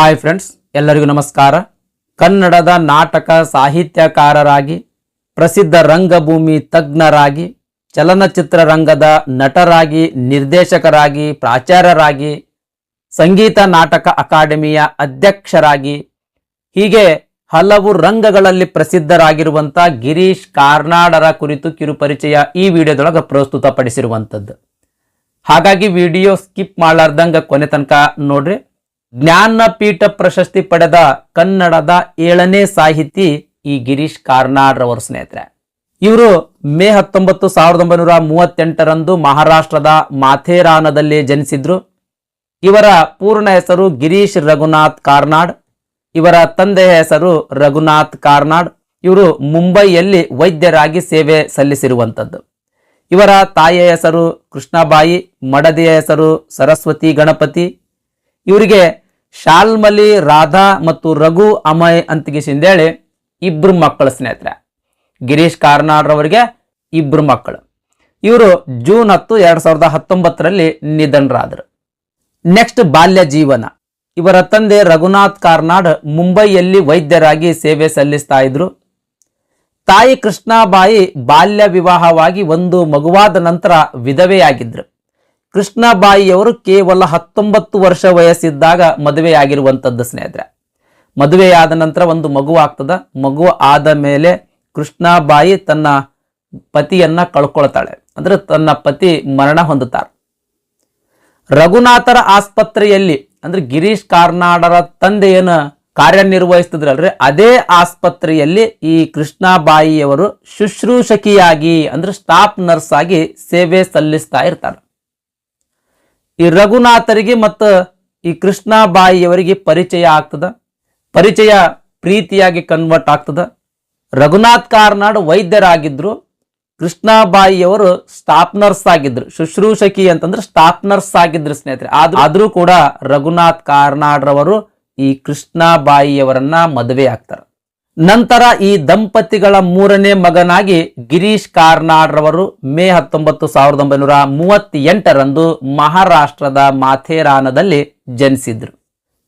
Hi friends ಎಲ್ಲರಿಗೂ ನಮಸ್ಕಾರ. ಕನ್ನಡದ ನಾಟಕ ಸಾಹಿತ್ಯಕಾರರಾಗಿ, ಪ್ರಸಿದ್ಧ ರಂಗಭೂಮಿ ತಜ್ಞರಾಗಿ, ಚಲನಚಿತ್ರ ರಂಗದ ನಟರಾಗಿ, ನಿರ್ದೇಶಕರಾಗಿ, ಪ್ರಾಚಾರ್ಯರಾಗಿ, ಸಂಗೀತ ನಾಟಕ ಅಕಾಡೆಮಿಯ ಅಧ್ಯಕ್ಷರಾಗಿ, ಹೀಗೆ ಹಲವು ರಂಗಗಳಲ್ಲಿ ಪ್ರಸಿದ್ಧರಾಗಿರುವಂಥ ಗಿರೀಶ್ ಕಾರ್ನಾಡರ ಕುರಿತು ಕಿರುಪರಿಚಯ ಈ ವಿಡಿಯೋದೊಳಗೆ ಪ್ರಸ್ತುತಪಡಿಸಿರುವಂಥದ್ದು ಹಾಗಾಗಿ ವಿಡಿಯೋ ಸ್ಕಿಪ್ ಮಾಡಲಾರ್ದಂಗೆ ಕೊನೆ ತನಕ ನೋಡ್ರಿ. ಜ್ಞಾನಪೀಠ ಪ್ರಶಸ್ತಿ ಪಡೆದ ಕನ್ನಡದ ಏಳನೇ ಸಾಹಿತಿ ಈ ಗಿರೀಶ್ ಕಾರ್ನಾಡ್ರವರು ಸ್ನೇಹಿತರೆ. ಇವರು ಮೇ ಹತ್ತೊಂಬತ್ತು ಸಾವಿರದ ಒಂಬೈನೂರ ಮೂವತ್ತೆಂಟರಂದು ಮಹಾರಾಷ್ಟ್ರದ ಮಾಥೇರಾನದಲ್ಲಿ ಜನಿಸಿದ್ರು. ಇವರ ಪೂರ್ಣ ಹೆಸರು ಗಿರೀಶ್ ರಘುನಾಥ್ ಕಾರ್ನಾಡ್. ಇವರ ತಂದೆಯ ಹೆಸರು ರಘುನಾಥ್ ಕಾರ್ನಾಡ್. ಇವರು ಮುಂಬೈಯಲ್ಲಿ ವೈದ್ಯರಾಗಿ ಸೇವೆ ಸಲ್ಲಿಸಿರುವಂಥದ್ದು. ಇವರ ತಾಯಿಯ ಹೆಸರು ಕೃಷ್ಣಬಾಯಿ, ಮಡದಿಯ ಹೆಸರು ಸರಸ್ವತಿ ಗಣಪತಿ. ಇವರಿಗೆ ಶಾಲ್ಮಲಿ, ರಾಧಾ ಮತ್ತು ರಘು ಅಮಯ್ ಅಂತಗಿಸಿಂದೇಳಿ ಇಬ್ಬರು ಮಕ್ಕಳ ಸ್ನೇಹಿತರೆ. ಗಿರೀಶ್ ಕಾರ್ನಾಡ್ರವರಿಗೆ ಇಬ್ಬರು ಮಕ್ಕಳು. ಇವರು ಜೂನ್ ಹತ್ತು, ಎರಡು ಸಾವಿರದ ಹತ್ತೊಂಬತ್ತರಲ್ಲಿ ನಿಧನರಾದರು. ನೆಕ್ಸ್ಟ್ ಬಾಲ್ಯ ಜೀವನ. ಇವರ ತಂದೆ ರಘುನಾಥ್ ಕಾರ್ನಾಡ್ ಮುಂಬೈಯಲ್ಲಿ ವೈದ್ಯರಾಗಿ ಸೇವೆ ಸಲ್ಲಿಸ್ತಾ ಇದ್ರು. ತಾಯಿ ಕೃಷ್ಣಾಬಾಯಿ ಬಾಲ್ಯ ವಿವಾಹವಾಗಿ ಒಂದು ಮಗುವಾದ ನಂತರ ವಿಧವೆಯಾಗಿದ್ರು. ಕೃಷ್ಣಬಾಯಿಯವರು ಕೇವಲ ಹತ್ತೊಂಬತ್ತು ವರ್ಷ ವಯಸ್ಸಿದ್ದಾಗ ಮದುವೆಯಾಗಿರುವಂಥದ್ದು ಸ್ನೇಹಿತರೆ. ಮದುವೆಯಾದ ನಂತರ ಒಂದು ಮಗು ಆಗ್ತದ. ಮಗು ಆದ ಮೇಲೆ ಕೃಷ್ಣಾಬಾಯಿ ತನ್ನ ಪತಿಯನ್ನ ಕಳ್ಕೊಳ್ತಾಳೆ. ಅಂದ್ರೆ ತನ್ನ ಪತಿ ಮರಣ ಹೊಂದುತ್ತಾರೆ ರಘುನಾಥರ ಆಸ್ಪತ್ರೆಯಲ್ಲಿ, ಅಂದ್ರೆ ಗಿರೀಶ್ ಕಾರ್ನಾಡರ ತಂದೆಯನ್ನ ಕಾರ್ಯನಿರ್ವಹಿಸ್ತಿದ್ರಲ್ರಿ, ಅದೇ ಆಸ್ಪತ್ರೆಯಲ್ಲಿ ಈ ಕೃಷ್ಣಬಾಯಿಯವರು ಶುಶ್ರೂಷಕಿಯಾಗಿ, ಅಂದ್ರೆ ಸ್ಟಾಫ್ ನರ್ಸ್ ಆಗಿ ಸೇವೆ ಸಲ್ಲಿಸ್ತಾ ಇರ್ತಾರೆ ಈ ರಘುನಾಥರಿಗೆ ಮತ್ತು ಈ ಕೃಷ್ಣಾಬಾಯಿಯವರಿಗೆ ಪರಿಚಯ ಆಗ್ತದ. ಪರಿಚಯ ಪ್ರೀತಿಯಾಗಿ ಕನ್ವರ್ಟ್ ಆಗ್ತದ. ರಘುನಾಥ್ ಕಾರ್ನಾಡ್ ವೈದ್ಯರಾಗಿದ್ದರು ಕೃಷ್ಣಬಾಯಿಯವರು ಸ್ಟಾಪ್ನರ್ಸ್ ಆಗಿದ್ರು. ಶುಶ್ರೂಷಕಿ ಅಂತಂದ್ರೆ ಸ್ಟಾಪ್ನರ್ಸ್ ಆಗಿದ್ರು ಸ್ನೇಹಿತರೆ. ಆದ್ರೂ ಆದ್ರೂ ಕೂಡ ರಘುನಾಥ್ ಕಾರ್ನಾಡ್ರವರು ಈ ಕೃಷ್ಣಬಾಯಿಯವರನ್ನ ಮದುವೆ ಆಗ್ತಾರೆ. ನಂತರ ಈ ದಂಪತಿಗಳ ಮೂರನೇ ಮಗನಾಗಿ ಗಿರೀಶ್ ಕಾರ್ನಾಡ್ರವರು ಮೇ ಹತ್ತೊಂಬತ್ತು ಸಾವಿರದ ಒಂಬೈನೂರ ಮೂವತ್ತೆಂಟರಂದು ಮಹಾರಾಷ್ಟ್ರದ ಮಾಥೇರಾನದಲ್ಲಿ ಜನಿಸಿದ್ರು.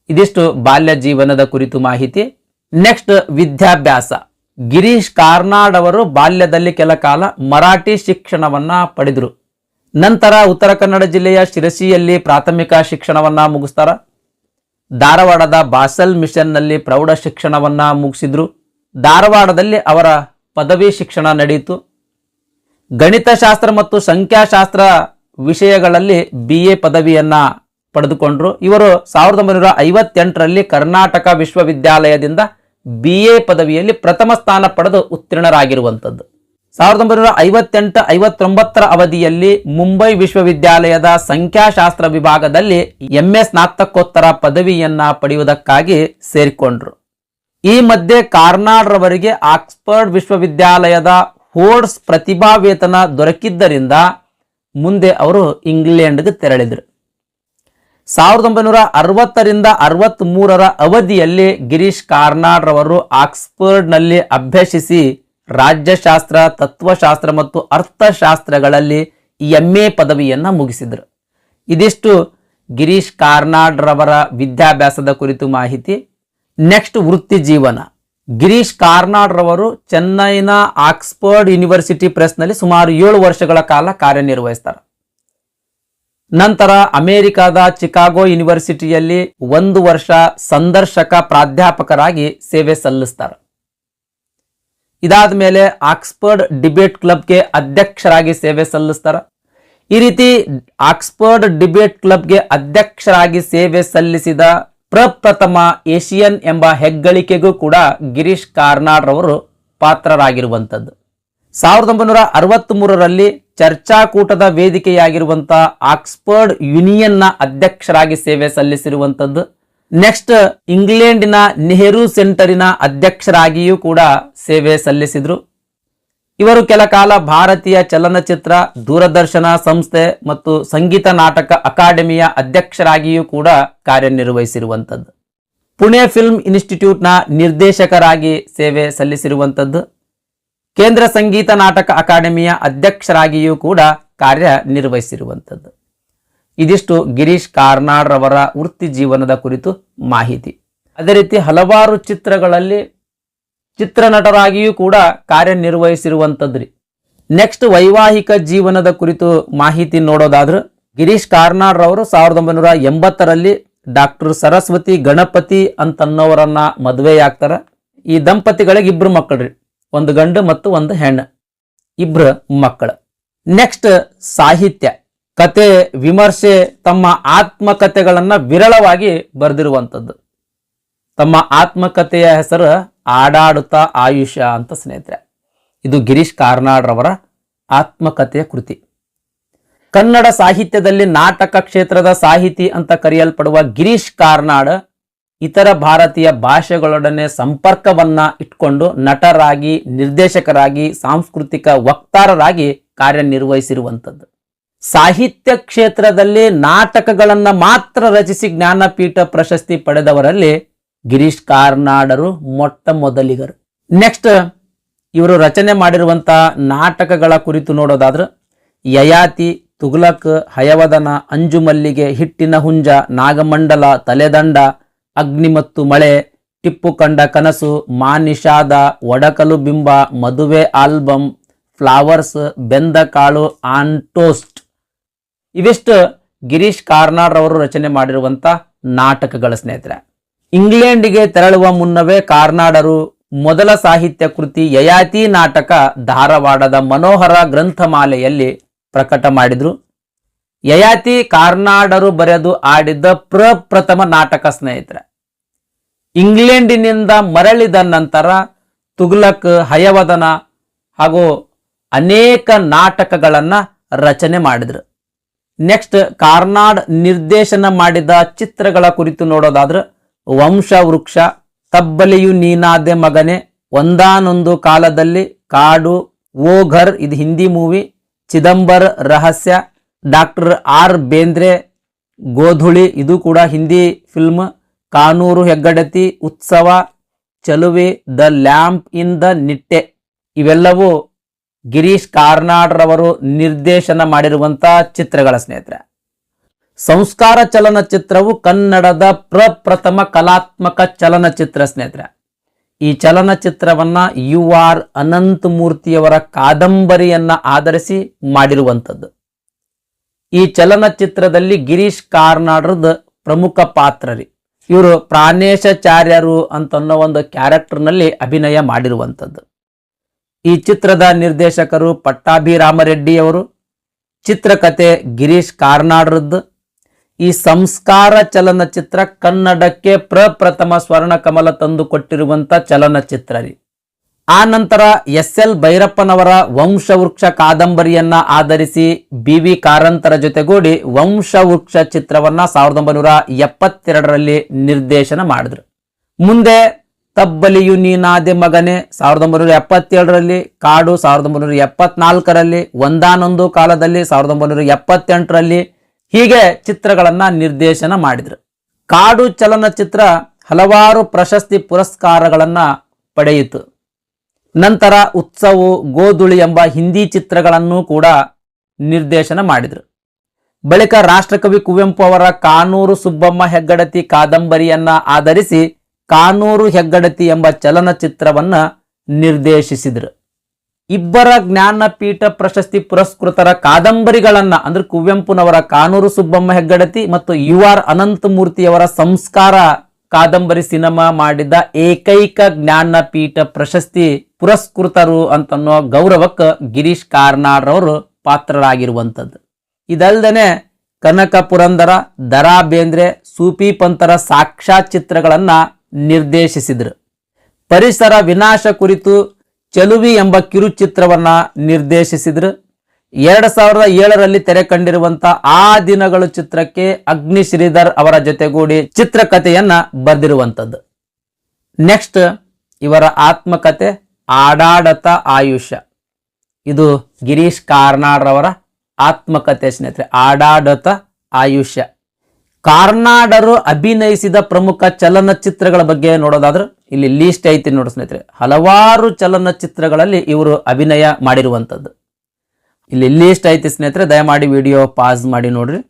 ಇದಿಷ್ಟು ಬಾಲ್ಯ ಜೀವನದ ಕುರಿತು ಮಾಹಿತಿ. ನೆಕ್ಸ್ಟ್ ವಿದ್ಯಾಭ್ಯಾಸ. ಗಿರೀಶ್ ಕಾರ್ನಾಡ್ ಅವರು ಬಾಲ್ಯದಲ್ಲಿ ಕೆಲ ಕಾಲ ಮರಾಠಿ ಶಿಕ್ಷಣವನ್ನ ಪಡೆದರು. ನಂತರ ಉತ್ತರ ಕನ್ನಡ ಜಿಲ್ಲೆಯ ಶಿರಸಿಯಲ್ಲಿ ಪ್ರಾಥಮಿಕ ಶಿಕ್ಷಣವನ್ನ ಮುಗಿಸ್ತಾರ. ಧಾರವಾಡದ ಬಾಸಲ್ ಮಿಷನ್ನಲ್ಲಿ ಪ್ರೌಢ ಶಿಕ್ಷಣವನ್ನ ಮುಗಿಸಿದ್ರು. ಧಾರವಾಡದಲ್ಲಿ ಅವರ ಪದವಿ ಶಿಕ್ಷಣ ನಡೆಯಿತು. ಗಣಿತಶಾಸ್ತ್ರ ಮತ್ತು ಸಂಖ್ಯಾಶಾಸ್ತ್ರ ವಿಷಯಗಳಲ್ಲಿ ಬಿ ಎ ಪದವಿಯನ್ನು ಪಡೆದುಕೊಂಡರು. ಇವರು ಸಾವಿರದ ಒಂಬೈನೂರ ಐವತ್ತೆಂಟರಲ್ಲಿ ಕರ್ನಾಟಕ ವಿಶ್ವವಿದ್ಯಾಲಯದಿಂದ ಬಿ ಎ ಪದವಿಯಲ್ಲಿ ಪ್ರಥಮ ಸ್ಥಾನ ಪಡೆದು ಉತ್ತೀರ್ಣರಾಗಿರುವಂಥದ್ದು. ಸಾವಿರದ ಒಂಬೈನೂರ ಐವತ್ತೆಂಟು ಐವತ್ತೊಂಬತ್ತರ ಅವಧಿಯಲ್ಲಿ ಮುಂಬೈ ವಿಶ್ವವಿದ್ಯಾಲಯದ ಸಂಖ್ಯಾಶಾಸ್ತ್ರ ವಿಭಾಗದಲ್ಲಿ ಎಂಎ ಸ್ನಾತಕೋತ್ತರ ಪದವಿಯನ್ನು ಪಡೆಯುವುದಕ್ಕಾಗಿ ಸೇರಿಕೊಂಡ್ರು. ಈ ಮಧ್ಯೆ ಕಾರ್ನಾಡ್ರವರಿಗೆ ಆಕ್ಸ್ಫರ್ಡ್ ವಿಶ್ವವಿದ್ಯಾಲಯದ ಹೋರ್ಡ್ಸ್ ಪ್ರತಿಭಾ ವೇತನ ದೊರಕಿದ್ದರಿಂದ ಮುಂದೆ ಅವರು ಇಂಗ್ಲೆಂಡ್ಗೆ ತೆರಳಿದರು. ಸಾವಿರದ ಒಂಬೈನೂರ ಅರವತ್ತರಿಂದ ಅರವತ್ತ್ ಮೂರರ ಅವಧಿಯಲ್ಲಿ ಗಿರೀಶ್ ಕಾರ್ನಾಡ್ರವರು ಆಕ್ಸ್ಫರ್ಡ್ನಲ್ಲಿ ಅಭ್ಯಸಿಸಿ ರಾಜ್ಯಶಾಸ್ತ್ರ, ತತ್ವಶಾಸ್ತ್ರ ಮತ್ತು ಅರ್ಥಶಾಸ್ತ್ರಗಳಲ್ಲಿ ಎಂ ಎ ಪದವಿಯನ್ನು ಮುಗಿಸಿದರು. ಇದಿಷ್ಟು ಗಿರೀಶ್ ಕಾರ್ನಾಡ್ರವರ ವಿದ್ಯಾಭ್ಯಾಸದ ಕುರಿತು ಮಾಹಿತಿ. ನೆಕ್ಸ್ಟ್ ವೃತ್ತಿ ಜೀವನ. ಗಿರೀಶ್ ಕಾರ್ನಾಡ್ರವರು ಚೆನ್ನೈನ ಆಕ್ಸ್ಫರ್ಡ್ ಯೂನಿವರ್ಸಿಟಿ ಪ್ರೆಸ್ನಲ್ಲಿ ಸುಮಾರು ಏಳು ವರ್ಷಗಳ ಕಾಲ ಕಾರ್ಯನಿರ್ವಹಿಸ್ತಾರೆ. ನಂತರ ಅಮೆರಿಕದ ಚಿಕಾಗೋ ಯೂನಿವರ್ಸಿಟಿಯಲ್ಲಿ ಒಂದು ವರ್ಷ ಸಂದರ್ಶಕ ಪ್ರಾಧ್ಯಾಪಕರಾಗಿ ಸೇವೆ ಸಲ್ಲಿಸ್ತಾರೆ. ಇದಾದ ಮೇಲೆ ಆಕ್ಸ್ಫರ್ಡ್ ಡಿಬೇಟ್ ಕ್ಲಬ್ಗೆ ಅಧ್ಯಕ್ಷರಾಗಿ ಸೇವೆ ಸಲ್ಲಿಸ್ತಾರೆ. ಈ ರೀತಿ ಆಕ್ಸ್ಫರ್ಡ್ ಡಿಬೇಟ್ ಕ್ಲಬ್ಗೆ ಅಧ್ಯಕ್ಷರಾಗಿ ಸೇವೆ ಸಲ್ಲಿಸಿದ ಪ್ರಪ್ರಥಮ ಏಷಿಯನ್ ಎಂಬ ಹೆಗ್ಗಳಿಕೆಗೂ ಕೂಡ ಗಿರೀಶ್ ಕಾರ್ನಾಡ್ರವರು ಪಾತ್ರರಾಗಿರುವಂಥದ್ದು. ಸಾವಿರದ ಒಂಬೈನೂರ ಅರವತ್ತ್ ಮೂರರಲ್ಲಿ ಚರ್ಚಾಕೂಟದ ವೇದಿಕೆಯಾಗಿರುವಂಥ ಆಕ್ಸ್ಫರ್ಡ್ ಯೂನಿಯನ್ನ ಅಧ್ಯಕ್ಷರಾಗಿ ಸೇವೆ ಸಲ್ಲಿಸಿರುವಂಥದ್ದು. ನೆಕ್ಸ್ಟ್, ಇಂಗ್ಲೆಂಡಿನ ನೆಹರು ಸೆಂಟರಿನ ಅಧ್ಯಕ್ಷರಾಗಿಯೂ ಕೂಡ ಸೇವೆ ಸಲ್ಲಿಸಿದ್ರು. ಇವರು ಕೆಲ ಕಾಲ ಭಾರತೀಯ ಚಲನಚಿತ್ರ, ದೂರದರ್ಶನ ಸಂಸ್ಥೆ ಮತ್ತು ಸಂಗೀತ ನಾಟಕ ಅಕಾಡೆಮಿಯ ಅಧ್ಯಕ್ಷರಾಗಿಯೂ ಕೂಡ ಕಾರ್ಯನಿರ್ವಹಿಸಿರುವಂಥದ್ದು. ಪುಣೆ ಫಿಲ್ಮ್ ಇನ್ಸ್ಟಿಟ್ಯೂಟ್ನ ನಿರ್ದೇಶಕರಾಗಿ ಸೇವೆ ಸಲ್ಲಿಸಿರುವಂಥದ್ದು. ಕೇಂದ್ರ ಸಂಗೀತ ನಾಟಕ ಅಕಾಡೆಮಿಯ ಅಧ್ಯಕ್ಷರಾಗಿಯೂ ಕೂಡ ಕಾರ್ಯನಿರ್ವಹಿಸಿರುವಂಥದ್ದು. ಇದಿಷ್ಟು ಗಿರೀಶ್ ಕಾರ್ನಾಡ್ರವರ ವೃತ್ತಿ ಜೀವನದ ಕುರಿತು ಮಾಹಿತಿ. ಅದೇ ರೀತಿ ಹಲವಾರು ಚಿತ್ರಗಳಲ್ಲಿ ಚಿತ್ರನಟರಾಗಿಯೂ ಕೂಡ ಕಾರ್ಯನಿರ್ವಹಿಸಿರುವಂಥದ್ರಿ ನೆಕ್ಸ್ಟ್ ವೈವಾಹಿಕ ಜೀವನದ ಕುರಿತು ಮಾಹಿತಿ ನೋಡೋದಾದ್ರೆ, ಗಿರೀಶ್ ಕಾರ್ನಾಡ್ರವರು ಸಾವಿರದ ಒಂಬೈನೂರ ಎಂಬತ್ತರಲ್ಲಿ ಡಾಕ್ಟರ್ ಸರಸ್ವತಿ ಗಣಪತಿ ಅಂತನ್ನೋರನ್ನ ಮದುವೆಯಾಗ್ತಾರೆ. ಈ ದಂಪತಿಗಳಿಗೆ ಇಬ್ರು ಮಕ್ಕಳ್ರಿ, ಒಂದು ಗಂಡು ಮತ್ತು ಒಂದು ಹೆಣ್ಣು, ಇಬ್ರು ಮಕ್ಕಳು. ನೆಕ್ಸ್ಟ್ ಸಾಹಿತ್ಯ, ಕತೆ, ವಿಮರ್ಶೆ, ತಮ್ಮ ಆತ್ಮಕಥೆಗಳನ್ನು ವಿರಳವಾಗಿ ಬರೆದಿರುವಂಥದ್ದು ತಮ್ಮ ಆತ್ಮಕಥೆಯ ಹೆಸರು ಆಡಾಡುತ್ತಾ ಆಯುಷ್ಯ ಅಂತ ಸ್ನೇಹಿತರೆ, ಇದು ಗಿರೀಶ್ ಕಾರ್ನಾಡ್ರವರ ಆತ್ಮಕಥೆಯ ಕೃತಿ. ಕನ್ನಡ ಸಾಹಿತ್ಯದಲ್ಲಿ ನಾಟಕ ಕ್ಷೇತ್ರದ ಸಾಹಿತಿ ಅಂತ ಕರೆಯಲ್ಪಡುವ ಗಿರೀಶ್ ಕಾರ್ನಾಡ್ ಇತರ ಭಾರತೀಯ ಭಾಷೆಗಳೊಡನೆ ಸಂಪರ್ಕವನ್ನ ಇಟ್ಕೊಂಡು ನಟರಾಗಿ, ನಿರ್ದೇಶಕರಾಗಿ, ಸಾಂಸ್ಕೃತಿಕ ವಕ್ತಾರರಾಗಿ ಕಾರ್ಯನಿರ್ವಹಿಸಿರುವಂಥದ್ದು. ಸಾಹಿತ್ಯ ಕ್ಷೇತ್ರದಲ್ಲಿ ನಾಟಕಗಳನ್ನು ಮಾತ್ರ ರಚಿಸಿ ಜ್ಞಾನಪೀಠ ಪ್ರಶಸ್ತಿ ಪಡೆದವರಲ್ಲಿ ಗಿರೀಶ್ ಕಾರ್ನಾಡರು ಮೊಟ್ಟ ಮೊದಲಿಗರು. ನೆಕ್ಸ್ಟ್ ಇವರು ರಚನೆ ಮಾಡಿರುವಂಥ ನಾಟಕಗಳ ಕುರಿತು ನೋಡೋದಾದ್ರೆ, ಯಯಾತಿ ತುಗ್ಲಕ್ ಹಯವದನ, ಅಂಜುಮಲ್ಲಿಗೆ ಹಿಟ್ಟಿನ ಹುಂಜ, ನಾಗಮಂಡಲ, ತಲೆದಂಡ, ಅಗ್ನಿ ಮತ್ತು ಮಳೆ, ಟಿಪ್ಪು ಕಂಡ ಕನಸು, ಮಾನಿಷಾದ, ಒಡಕಲು ಬಿಂಬ, ಮದುವೆ ಆಲ್ಬಮ್ ಫ್ಲವರ್ಸ್, ಬೆಂದ ಕಾಳು, ಆನ್ ಟೋಸ್ಟ್. ಇವಿಷ್ಟು ಗಿರೀಶ್ ಕಾರ್ನಾಡ್ ಅವರು ರಚನೆ ಮಾಡಿರುವಂಥ ನಾಟಕಗಳ ಸ್ನೇಹಿತರೆ. ಇಂಗ್ಲೆಂಡಿಗೆ ತೆರಳುವ ಮುನ್ನವೇ ಕಾರ್ನಾಡರು ಮೊದಲ ಸಾಹಿತ್ಯ ಕೃತಿ ಯಯಾತಿ ನಾಟಕ ಧಾರವಾಡದ ಮನೋಹರ ಗ್ರಂಥಮಾಲೆಯಲ್ಲಿ ಪ್ರಕಟ ಮಾಡಿದರು. ಯಯಾತಿ ಕಾರ್ನಾಡರು ಬರೆದು ಆಡಿದ್ದ ಪ್ರಪ್ರಥಮ ನಾಟಕ ಸ್ನೇಹಿತರೆ. ಇಂಗ್ಲೆಂಡಿನಿಂದ ಮರಳಿದ ನಂತರ ತುಗ್ಲಕ್ ಹಯವದನ ಹಾಗೂ ಅನೇಕ ನಾಟಕಗಳನ್ನು ರಚನೆ ಮಾಡಿದ್ರು. ನೆಕ್ಸ್ಟ್ ಕಾರ್ನಾಡ್ ನಿರ್ದೇಶನ ಮಾಡಿದ ಚಿತ್ರಗಳ ಕುರಿತು ನೋಡೋದಾದ್ರೆ ವಂಶ ವೃಕ್ಷ ತಬ್ಬಲಿಯು ನೀನಾದೆ ಮಗನೆ, ಒಂದಾನೊಂದು ಕಾಲದಲ್ಲಿ ಕಾಡು, ಓಘರ್, ಇದು ಹಿಂದಿ ಮೂವಿ, ಚಿದಂಬರ್ ರಹಸ್ಯ, ಡಾಕ್ಟರ್ ಆರ್ ಬೇಂದ್ರೆ, ಗೋಧುಳಿ, ಇದು ಕೂಡ Hindi film, Kanooru Heggadathi, Utsav, Cheluve, the lamp in the niche, ಇವೆಲ್ಲವೂ ಗಿರೀಶ್ ಕಾರ್ನಾಡ್ರವರು ನಿರ್ದೇಶನ ಮಾಡಿರುವಂಥ ಚಿತ್ರಗಳ ಸ್ನೇಹಿತರೆ. ಸಂಸ್ಕಾರ ಚಲನಚಿತ್ರವು ಕನ್ನಡದ ಪ್ರಪ್ರಥಮ ಕಲಾತ್ಮಕ ಚಲನಚಿತ್ರ ಸ್ನೇಹಿತರೆ. ಈ ಚಲನಚಿತ್ರವನ್ನ ಯು ಆರ್ ಅನಂತ ಮೂರ್ತಿಯವರ ಕಾದಂಬರಿಯನ್ನ ಆಧರಿಸಿ ಮಾಡಿರುವಂಥದ್ದು. ಈ ಚಲನಚಿತ್ರದಲ್ಲಿ ಗಿರೀಶ್ ಕಾರ್ನಾಡ್ರದ ಪ್ರಮುಖ ಪಾತ್ರರಿ. ಇವರು ಪ್ರಾಣೇಶಾಚಾರ್ಯರು ಅಂತನ್ನೋ ಒಂದು ಕ್ಯಾರೆಕ್ಟರ್ನಲ್ಲಿ ಅಭಿನಯ ಮಾಡಿರುವಂಥದ್ದು. ಈ ಚಿತ್ರದ ನಿರ್ದೇಶಕರು ಪಟ್ಟಾಭಿರಾಮರೆಡ್ಡಿಯವರು ಚಿತ್ರಕಥೆ ಗಿರೀಶ್ ಕಾರ್ನಾಡ್ರದ್ದು ಈ ಸಂಸ್ಕಾರ ಚಲನಚಿತ್ರ ಕನ್ನಡಕ್ಕೆ ಪ್ರಪ್ರಥಮ ಸ್ವರ್ಣ ಕಮಲ ತಂದು ಕೊಟ್ಟಿರುವಂತ ಚಲನಚಿತ್ರ ರೀ. ಆ ನಂತರ ಎಸ್ ಎಲ್ ಭೈರಪ್ಪನವರ ವಂಶವೃಕ್ಷ ಕಾದಂಬರಿಯನ್ನ ಆಧರಿಸಿ ಬಿ ವಿ ಕಾರಂತರ ಜೊತೆಗೂಡಿ ವಂಶವೃಕ್ಷ ಚಿತ್ರವನ್ನ ಸಾವಿರದ ಒಂಬೈನೂರ ಎಪ್ಪತ್ತೆರಡರಲ್ಲಿ ನಿರ್ದೇಶನ ಮಾಡಿದ್ರು. ಮುಂದೆ ತಬ್ಬಲಿಯು ನೀನಾದೆ ಮಗನೆ ಸಾವಿರದ ಒಂಬೈನೂರ ಎಪ್ಪತ್ತೇಳರಲ್ಲಿ, ಕಾಡು ಸಾವಿರದ ಒಂಬೈನೂರ ಎಪ್ಪತ್ನಾಲ್ಕರಲ್ಲಿ, ಒಂದಾನೊಂದು ಕಾಲದಲ್ಲಿ ಸಾವಿರದ ಒಂಬೈನೂರ ಎಪ್ಪತ್ತೆಂಟರಲ್ಲಿ ಹೀಗೆ ಚಿತ್ರಗಳನ್ನು ನಿರ್ದೇಶನ ಮಾಡಿದ್ರು. ಕಾಡು ಚಲನಚಿತ್ರ ಹಲವಾರು ಪ್ರಶಸ್ತಿ ಪುರಸ್ಕಾರಗಳನ್ನು ಪಡೆಯಿತು. ನಂತರ ಉತ್ಸವ ಗೋಧುಳಿ ಎಂಬ ಹಿಂದಿ ಚಿತ್ರಗಳನ್ನು ಕೂಡ ನಿರ್ದೇಶನ ಮಾಡಿದರು. ಬಳಿಕ ರಾಷ್ಟ್ರಕವಿ ಕುವೆಂಪು ಅವರ ಕಾನೂರು ಸುಬ್ಬಮ್ಮ ಹೆಗ್ಗಡತಿ ಕಾದಂಬರಿಯನ್ನ ಆಧರಿಸಿ ಕಾನೂರು ಹೆಗ್ಗಡತಿ ಎಂಬ ಚಲನಚಿತ್ರವನ್ನು ನಿರ್ದೇಶಿಸಿದ್ರು. ಇಬ್ಬರ ಜ್ಞಾನಪೀಠ ಪ್ರಶಸ್ತಿ ಪುರಸ್ಕೃತರ ಕಾದಂಬರಿಗಳನ್ನ, ಅಂದ್ರೆ ಕುವೆಂಪುನವರ ಕಾನೂರು ಸುಬ್ಬಮ್ಮ ಹೆಗ್ಗಡತಿ ಮತ್ತು ಯು ಆರ್ ಅನಂತಮೂರ್ತಿಯವರ ಸಂಸ್ಕಾರ ಕಾದಂಬರಿ ಸಿನಿಮಾ ಮಾಡಿದ ಏಕೈಕ ಜ್ಞಾನಪೀಠ ಪ್ರಶಸ್ತಿ ಪುರಸ್ಕೃತರು ಅಂತನ್ನೋ ಗೌರವಕ್ಕೆ ಗಿರೀಶ್ ಕಾರ್ನಾಡ್ರವರು ಪಾತ್ರರಾಗಿರುವಂಥದ್ದು. ಇದಲ್ದೇನೆ ಕನಕ ಪುರಂದರ ದರಾ ಬೇಂದ್ರೆ ಸೂಫಿ ಪಂತರ ಚಿತ್ರಗಳನ್ನು ನಿರ್ದೇಶಿಸಿದ್ರು. ಪರಿಸರ ವಿನಾಶ ಕುರಿತು ಚಲುವಿ ಎಂಬ ಕಿರುಚಿತ್ರವನ್ನ ನಿರ್ದೇಶಿಸಿದ್ರು. ಎರಡ್ ಸಾವಿರದ ಏಳರಲ್ಲಿ ತೆರೆ ಕಂಡಿರುವಂತ ಆ ದಿನಗಳು ಚಿತ್ರಕ್ಕೆ ಅಗ್ನಿ ಶ್ರೀಧರ್ ಅವರ ಜೊತೆಗೂಡಿ ಚಿತ್ರಕಥೆಯನ್ನ ಬರೆದಿರುವಂಥದ್ದು ನೆಕ್ಸ್ಟ್ ಇವರ ಆತ್ಮಕತೆ, ಆಡಾಡತ ಆಯುಷ್ಯ. ಇದು ಗಿರೀಶ್ ಕಾರ್ನಾಡ್ರವರ ಆತ್ಮಕತೆ ಸ್ನೇಹಿತರೆ, ಆಡಾಡತ ಆಯುಷ್ಯ. ಕಾರ್ನಾಡರು ಅಭಿನಯಿಸಿದ ಪ್ರಮುಖ ಚಲನಚಿತ್ರಗಳ ಬಗ್ಗೆ ನೋಡೋದಾದ್ರೆ ಇಲ್ಲಿ ಲೀಸ್ಟ್ ಐತಿ ನೋಡಿ ಸ್ನೇಹಿತರೆ. ಹಲವಾರು ಚಲನಚಿತ್ರಗಳಲ್ಲಿ ಇವರು ಅಭಿನಯ ಮಾಡಿರುವಂಥದ್ದು. ಇಲ್ಲಿ ಲೀಸ್ಟ್ ಐತಿ ಸ್ನೇಹಿತರೆ, ದಯಮಾಡಿ ವಿಡಿಯೋ ಪಾಸ್ ಮಾಡಿ ನೋಡ್ರಿ.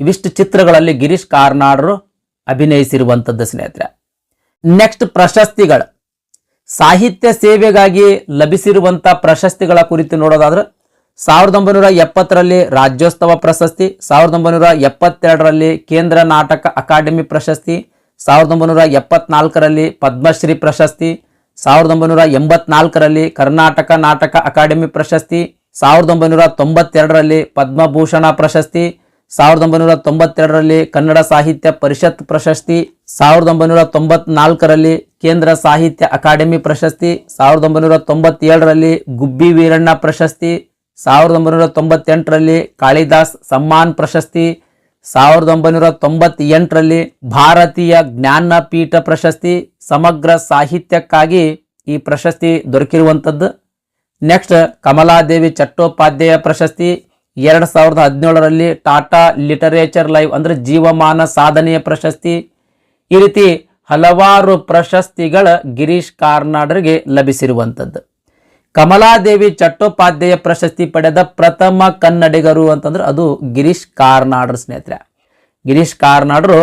ಇವಿಷ್ಟು ಚಿತ್ರಗಳಲ್ಲಿ ಗಿರೀಶ್ ಕಾರ್ನಾಡರು ಅಭಿನಯಿಸಿರುವಂಥದ್ದು ಸ್ನೇಹಿತರೆ. ನೆಕ್ಸ್ಟ್ ಪ್ರಶಸ್ತಿಗಳು. ಸಾಹಿತ್ಯ ಸೇವೆಗಾಗಿ ಲಭಿಸಿರುವಂಥ ಪ್ರಶಸ್ತಿಗಳ ಕುರಿತು ನೋಡೋದಾದ್ರೆ ಸಾವಿರದ ಒಂಬೈನೂರ ಎಪ್ಪತ್ತರಲ್ಲಿ ರಾಜ್ಯೋತ್ಸವ ಪ್ರಶಸ್ತಿ, ಸಾವಿರದ ಒಂಬೈನೂರ ಎಪ್ಪತ್ತೆರಡರಲ್ಲಿ ಕೇಂದ್ರ ನಾಟಕ ಅಕಾಡೆಮಿ ಪ್ರಶಸ್ತಿ, ಸಾವಿರದ ಒಂಬೈನೂರ ಎಪ್ಪತ್ನಾಲ್ಕರಲ್ಲಿ ಪದ್ಮಶ್ರೀ ಪ್ರಶಸ್ತಿ, ಸಾವಿರದ ಒಂಬೈನೂರ ಎಂಬತ್ನಾಲ್ಕರಲ್ಲಿ ಕರ್ನಾಟಕ ನಾಟಕ ಅಕಾಡೆಮಿ ಪ್ರಶಸ್ತಿ, ಸಾವಿರದ ಒಂಬೈನೂರ ತೊಂಬತ್ತೆರಡರಲ್ಲಿ ಪದ್ಮಭೂಷಣ ಪ್ರಶಸ್ತಿ, ಸಾವಿರದ ಒಂಬೈನೂರ ತೊಂಬತ್ತೆರಡರಲ್ಲಿ ಕನ್ನಡ ಸಾಹಿತ್ಯ ಪರಿಷತ್ ಪ್ರಶಸ್ತಿ, ಸಾವಿರದ ಒಂಬೈನೂರ ತೊಂಬತ್ನಾಲ್ಕರಲ್ಲಿ ಕೇಂದ್ರ ಸಾಹಿತ್ಯ ಅಕಾಡೆಮಿ ಪ್ರಶಸ್ತಿ ಸಾವಿರದ ಒಂಬೈನೂರ ತೊಂಬತ್ತೇಳರಲ್ಲಿ ಗುಬ್ಬಿ ವೀರಣ್ಣ ಪ್ರಶಸ್ತಿ, ಸಾವಿರದ ಒಂಬೈನೂರ ತೊಂಬತ್ತೆಂಟರಲ್ಲಿ ಕಾಳಿದಾಸ್ ಸಮ್ಮಾನ್ ಪ್ರಶಸ್ತಿ, ಸಾವಿರದ ಒಂಬೈನೂರ ತೊಂಬತ್ತೆಂಟರಲ್ಲಿ ಭಾರತೀಯ ಜ್ಞಾನಪೀಠ ಪ್ರಶಸ್ತಿ. ಸಮಗ್ರ ಸಾಹಿತ್ಯಕ್ಕಾಗಿ ಈ ಪ್ರಶಸ್ತಿ ದೊರಕಿರುವಂಥದ್ದು. ನೆಕ್ಸ್ಟ್ ಕಮಲಾದೇವಿ ಚಟ್ಟೋಪಾಧ್ಯಾಯ ಪ್ರಶಸ್ತಿ, ಎರಡು ಸಾವಿರದ ಹದಿನೇಳರಲ್ಲಿ ಟಾಟಾ ಲಿಟರೇಚರ್ ಲೈವ್ ಅಂದ್ರೆ ಜೀವಮಾನ ಸಾಧನೆಯ ಪ್ರಶಸ್ತಿ. ಈ ರೀತಿ ಹಲವಾರು ಪ್ರಶಸ್ತಿಗಳ ಗಿರೀಶ್ ಕಾರ್ನಾಡರಿಗೆ ಲಭಿಸಿರುವಂಥದ್ದು ಕಮಲಾದೇವಿ ಚಟ್ಟೋಪಾಧ್ಯಾಯ ಪ್ರಶಸ್ತಿ ಪಡೆದ ಪ್ರಥಮ ಕನ್ನಡಿಗರು ಅಂತಂದ್ರೆ ಅದು ಗಿರೀಶ್ ಕಾರ್ನಾಡ್ರ ಸ್ನೇಹಿತರೆ. ಗಿರೀಶ್ ಕಾರ್ನಾಡ್ರು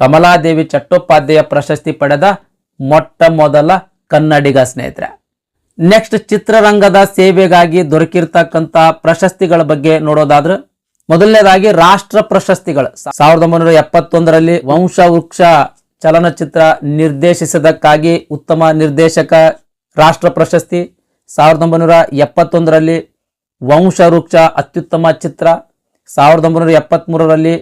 ಕಮಲಾದೇವಿ ಚಟ್ಟೋಪಾಧ್ಯಾಯ ಪ್ರಶಸ್ತಿ ಪಡೆದ ಮೊಟ್ಟ ಮೊದಲ ಕನ್ನಡಿಗ ಸ್ನೇಹಿತರೆ. ನೆಕ್ಸ್ಟ್ ಚಿತ್ರರಂಗದ ಸೇವೆಗಾಗಿ ದೊರಕಿರ್ತಕ್ಕಂಥ ಪ್ರಶಸ್ತಿಗಳ ಬಗ್ಗೆ ನೋಡೋದಾದ್ರೆ ಮೊದಲನೇದಾಗಿ ರಾಷ್ಟ್ರ ಪ್ರಶಸ್ತಿಗಳು. ಸಾವಿರದ ಒಂಬೈನೂರ ಎಪ್ಪತ್ತೊಂದರಲ್ಲಿ ವಂಶವೃಕ್ಷ ಚಲನಚಿತ್ರ ನಿರ್ದೇಶಿಸಿದಕ್ಕಾಗಿ ಉತ್ತಮ ನಿರ್ದೇಶಕ, ರಾಷ್ಟ್ರ ಪ್ರಶಸ್ತಿ, ಸಾವಿರದ ಒಂಬೈನೂರ ಎಪ್ಪತ್ತೊಂದರಲ್ಲಿ ವಂಶವೃಕ್ಷ ಅತ್ಯುತ್ತಮ ಚಿತ್ರ, ಸಾವಿರದ ಒಂಬೈನೂರ ಎಪ್ಪತ್ತ್ಮೂರರಲ್ಲಿ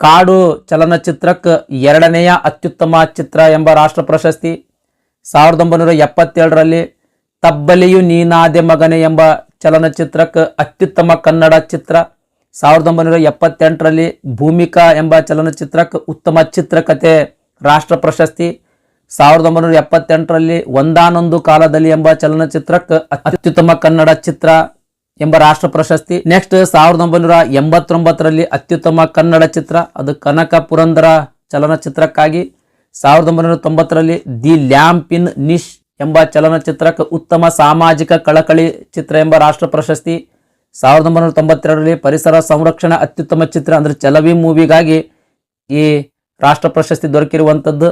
ಕಾಡು ಚಲನಚಿತ್ರಕ್ಕೆ ಎರಡನೆಯ ಅತ್ಯುತ್ತಮ ಚಿತ್ರ ಎಂಬ ರಾಷ್ಟ್ರ ಪ್ರಶಸ್ತಿ, ಸಾವಿರದ ಒಂಬೈನೂರ ಎಪ್ಪತ್ತೇಳರಲ್ಲಿ ತಬ್ಬಲಿಯು ನೀನಾದೆ ಮಗನೆ ಎಂಬ ಚಲನಚಿತ್ರಕ್ಕೆ ಅತ್ಯುತ್ತಮ ಕನ್ನಡ ಚಿತ್ರ, ಸಾವಿರದ ಒಂಬೈನೂರ ಎಪ್ಪತ್ತೆಂಟರಲ್ಲಿ ಭೂಮಿಕಾ ಎಂಬ ಚಲನಚಿತ್ರಕ್ಕೆ ಉತ್ತಮ ಚಿತ್ರಕಥೆ ರಾಷ್ಟ್ರ ಪ್ರಶಸ್ತಿ ಸಾವಿರದ ಒಂಬೈನೂರ ಎಪ್ಪತ್ತೆಂಟರಲ್ಲಿ ಒಂದಾನೊಂದು ಕಾಲದಲ್ಲಿ ಎಂಬ ಚಲನಚಿತ್ರಕ್ಕೆ ಅತ್ಯುತ್ತಮ ಕನ್ನಡ ಚಿತ್ರ ಎಂಬ ರಾಷ್ಟ್ರ ಪ್ರಶಸ್ತಿ. ನೆಕ್ಸ್ಟ್ ಸಾವಿರದ ಒಂಬೈನೂರ ಎಂಬತ್ತೊಂಬತ್ತರಲ್ಲಿ ಅತ್ಯುತ್ತಮ ಕನ್ನಡ ಚಿತ್ರ, ಅದು ಕನಕ ಪುರಂದರ ಚಲನಚಿತ್ರಕ್ಕಾಗಿ. ಸಾವಿರದ ಒಂಬೈನೂರ ತೊಂಬತ್ತರಲ್ಲಿ ದಿ ಲ್ಯಾಂಪ್ ಇನ್ ನಿಶ್ ಎಂಬ ಚಲನಚಿತ್ರಕ್ಕೆ ಉತ್ತಮ ಸಾಮಾಜಿಕ ಕಳಕಳಿ ಚಿತ್ರ ಎಂಬ ರಾಷ್ಟ್ರ ಪ್ರಶಸ್ತಿ. ಸಾವಿರದ ಒಂಬೈನೂರ ತೊಂಬತ್ತೆರಡರಲ್ಲಿ ಪರಿಸರ ಸಂರಕ್ಷಣಾ ಅತ್ಯುತ್ತಮ ಚಿತ್ರ ಅಂದರೆ ಚಲವಿ ಮೂವಿಗಾಗಿ ಈ ರಾಷ್ಟ್ರ ಪ್ರಶಸ್ತಿ ದೊರಕಿರುವಂಥದ್ದು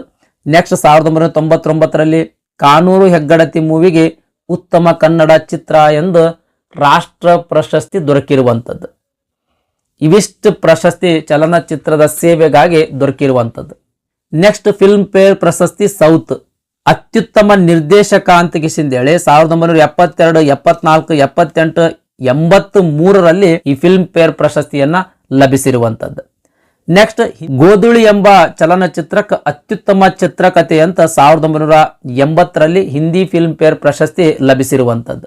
ನೆಕ್ಸ್ಟ್ ಸಾವಿರದ ಒಂಬೈನೂರ ತೊಂಬತ್ತೊಂಬತ್ತರಲ್ಲಿ ಕಾನೂರು ಹೆಗ್ಗಡತಿ ಮೂವಿಗೆ ಉತ್ತಮ ಕನ್ನಡ ಚಿತ್ರ ಎಂದು ರಾಷ್ಟ್ರ ಪ್ರಶಸ್ತಿ ದೊರಕಿರುವಂಥದ್ದು ಇವಿಷ್ಟು ಪ್ರಶಸ್ತಿ ಚಲನಚಿತ್ರದ ಸೇವೆಗಾಗಿ ದೊರಕಿರುವಂಥದ್ದು ನೆಕ್ಸ್ಟ್ ಫಿಲ್ಮ್ ಫೇರ್ ಪ್ರಶಸ್ತಿ ಸೌತ್. ಅತ್ಯುತ್ತಮ ನಿರ್ದೇಶಕ ಅಂತ ಕಿಸಿಂದೇಳಿ ಸಾವಿರದ ಒಂಬೈನೂರ ಎಪ್ಪತ್ತೆರಡು, ಎಪ್ಪತ್ನಾಲ್ಕು, ಎಪ್ಪತ್ತೆಂಟು ಎಂಬತ್ತು ಮೂರರಲ್ಲಿ ಈ ಫಿಲ್ಮ್ ಫೇರ್ ಪ್ರಶಸ್ತಿಯನ್ನ ಲಭಿಸಿರುವಂಥದ್ದು ನೆಕ್ಸ್ಟ್ ಗೋಧುಳಿ ಎಂಬ ಚಲನಚಿತ್ರಕ್ಕೆ ಅತ್ಯುತ್ತಮ ಚಿತ್ರಕಥೆ ಅಂತ ಸಾವಿರದ ಒಂಬೈನೂರ ಎಂಬತ್ತರಲ್ಲಿ ಹಿಂದಿ ಫಿಲ್ಮ್ ಫೇರ್ ಪ್ರಶಸ್ತಿ ಲಭಿಸಿರುವಂಥದ್ದು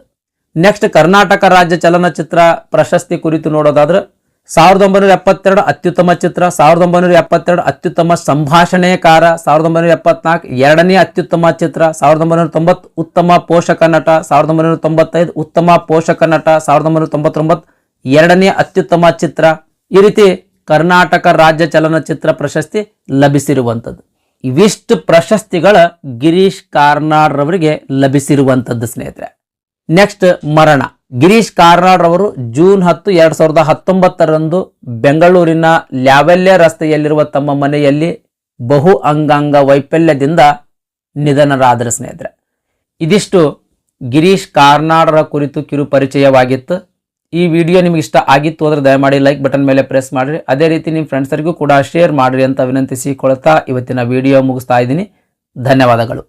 ನೆಕ್ಸ್ಟ್ ಕರ್ನಾಟಕ ರಾಜ್ಯ ಚಲನಚಿತ್ರ ಪ್ರಶಸ್ತಿ ಕುರಿತು ನೋಡೋದಾದ್ರೆ ಸಾವಿರದ ಒಂಬೈನೂರ ಎಪ್ಪತ್ತೆರಡು ಅತ್ಯುತ್ತಮ ಚಿತ್ರ, ಸಾವಿರದ ಒಂಬೈನೂರ ಎಪ್ಪತ್ತೆರಡು ಅತ್ಯುತ್ತಮ ಸಂಭಾಷಣೆಕಾರ, ಸಾವಿರದ ಒಂಬೈನೂರ ಎಪ್ಪತ್ನಾಲ್ಕು ಎರಡನೇ ಅತ್ಯುತ್ತಮ ಚಿತ್ರ, ಸಾವಿರದ ಒಂಬೈನೂರ ತೊಂಬತ್ತು ಉತ್ತಮ ಪೋಷಕ ನಟ, ಸಾವಿರದ ಒಂಬೈನೂರ ತೊಂಬತ್ತೈದು ಉತ್ತಮ ಪೋಷಕ ನಟ, ಸಾವಿರದ ಒಂಬೈನೂರ ತೊಂಬತ್ತೊಂಬತ್ತು ಎರಡನೇ ಅತ್ಯುತ್ತಮ ಚಿತ್ರ. ಈ ರೀತಿ ಕರ್ನಾಟಕ ರಾಜ್ಯ ಚಲನಚಿತ್ರ ಪ್ರಶಸ್ತಿ ಲಭಿಸಿರುವಂಥದ್ದು. ಇವಿಷ್ಟು ಪ್ರಶಸ್ತಿಗಳ ಗಿರೀಶ್ ಕಾರ್ನಾಡ್ ರವರಿಗೆ ಲಭಿಸಿರುವಂಥದ್ದು ಸ್ನೇಹಿತರೆ. ನೆಕ್ಸ್ಟ್ ಮರಣ. ಗಿರೀಶ್ ಕಾರ್ನಾಡ್ ರವರು ಜೂನ್ ಹತ್ತು, ಎರಡು ಸಾವಿರದ ಹತ್ತೊಂಬತ್ತರಂದು ಬೆಂಗಳೂರಿನ ಲ್ಯಾವೆಲ್ಯ ರಸ್ತೆಯಲ್ಲಿರುವ ತಮ್ಮ ಮನೆಯಲ್ಲಿ ಬಹು ಅಂಗಾಂಗ ವೈಫಲ್ಯದಿಂದ ನಿಧನರಾದರು ಸ್ನೇಹಿತರೆ. ಇದಿಷ್ಟು ಗಿರೀಶ್ ಕಾರ್ನಾಡ್ರ ಕುರಿತು ಕಿರು ಪರಿಚಯವಾಗಿತ್ತು ಈ ವಿಡಿಯೋ ನಿಮ್ಗೆ ಇಷ್ಟ ಆಗಿತ್ತು ಅಂದರೆ ದಯಮಾಡಿ ಲೈಕ್ ಬಟನ್ ಮೇಲೆ ಪ್ರೆಸ್ ಮಾಡಿರಿ. ಅದೇ ರೀತಿ ನಿಮ್ಮ ಫ್ರೆಂಡ್ಸರಿಗೂ ಕೂಡ ಶೇರ್ ಮಾಡಿರಿ ಅಂತ ವಿನಂತಿಸಿಕೊಳ್ತಾ ಇವತ್ತಿನ ವಿಡಿಯೋ ಮುಗಿಸ್ತಾ ಇದ್ದೀನಿ. ಧನ್ಯವಾದಗಳು.